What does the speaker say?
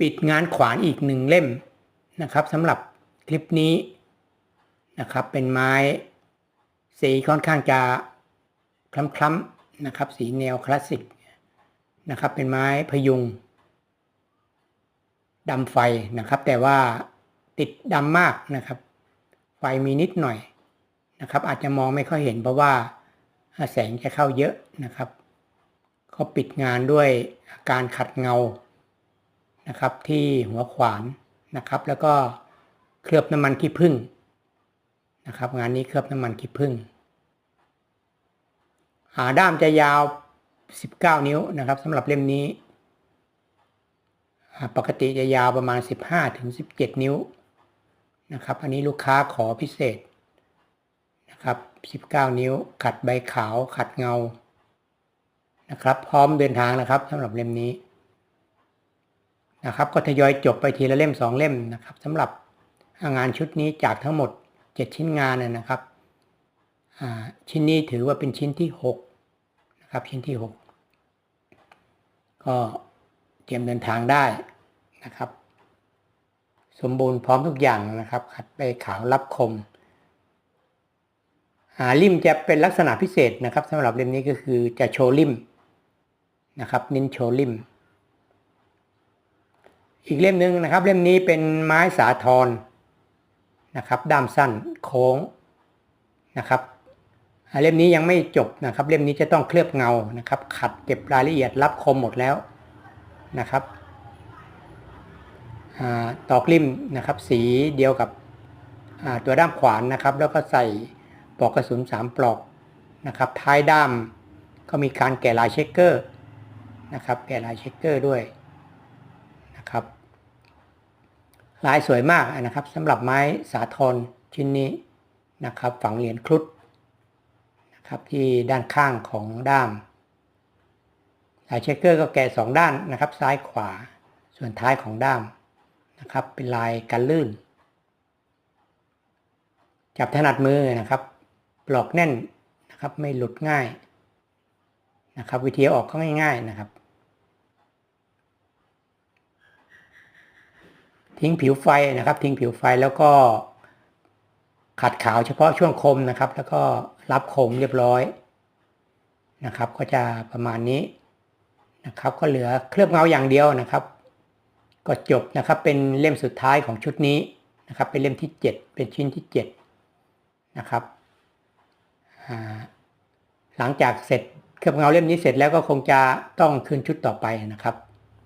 ปิดงานขวานอีกหนึ่งเล่มนะครับสำหรับคลิปนี้นะครับเป็นไม้สีค่อนข้างจะคล้ำๆนะครับสีแนวคลาสสิกนะครับเป็นไม้พยุงดำไฟนะครับ แต่ว่าติดดำมากนะครับ ไฟมีนิดหน่อยนะครับ อาจจะมองไม่ค่อยเห็นเพราะว่าแสงจะเข้าเยอะนะครับ ก็ปิดงานด้วยการขัดเงา นะครับที่หัวขวานนะครับ แล้วก็เคลือบน้ำมันขี้ผึ้งนะครับ งานนี้เคลือบน้ำมันขี้ผึ้งหาด้ามจะยาว 19 นิ้วนะครับสำหรับเล่มนี้ ปกติจะยาวประมาณ 15ถึง17 นิ้วนะครับ อันนี้ลูกค้าขอพิเศษนะครับ 19 นิ้ว ขัดใบขาว ขัดเงา นะครับ พร้อมเดินทางนะครับสำหรับเล่มนี้ นะครับก็ทยอยจบไปทีละเล่ม 2 เล่มนะครับสำหรับงานชุดนี้จากทั้งหมด 7 ชิ้นงานนะนะครับชิ้นนี้ถือว่าเป็นชิ้นที่6นะครับชิ้นที่ 6 ก็เตรียมเดินทางได้นะครับ สมบูรณ์พร้อมทุกอย่างนะครับขัดใบขาวรับคมหาริมจะเป็นลักษณะพิเศษนะครับสำหรับเล่มนี้ก็คือจะโชว์ริมนะครับเน้นโชว์ริม อีกเล่มหนึ่งนะครับ เล่มนี้เป็นไม้สาทรนะครับ ด้ามสั้นโค้งนะครับเล่มนี้ยังไม่จบนะครับ เล่มนี้จะต้องเคลือบเงานะครับ ขัดเก็บรายละเอียดรับคมหมดแล้วนะครับอ่าตอกริมนะครับ สีเดียวกับตัวด้ามขวานนะครับ แล้วก็ใส่ปลอกกระสุน3ปลอกนะครับ ท้ายด้ามก็มีการแกะลายเช็คเกอร์นะครับ แกะลายเช็คเกอร์ด้วยนะครับ ลายสวยมากนะครับสำหรับไม้สาทรชิ้นนี้นะครับ ฝังเหรียญครุฑนะครับที่ด้านข้างของด้ามลายเช็คเกอร์ก็แกะสองด้านนะครับ ซ้ายขวาส่วนท้ายของด้ามนะครับ เป็นลายกันลื่น จับถนัดมือนะครับปลอกแน่นนะครับไม่หลุดง่ายนะครับ วิธีออกก็ง่าย ๆนะครับ ทิ้งผิวไฟนะครับ ทิ้งผิวไฟแล้วก็ ขัดขาวเฉพาะช่วงคมนะครับ แล้วก็รับคมเรียบร้อยนะครับ ก็จะประมาณนี้นะครับ ก็เหลือเคลือบเงาอย่างเดียวนะครับ ก็จบนะครับเป็นเล่มสุดท้ายของชุดนี้นะครับ เป็นเล่มที่ 7 เป็นชิ้นที่ 7 นะครับหลังจากเสร็จเคลือบเงาเล่มนี้เสร็จแล้วก็คงจะต้องขึ้นชุดต่อไปนะครับ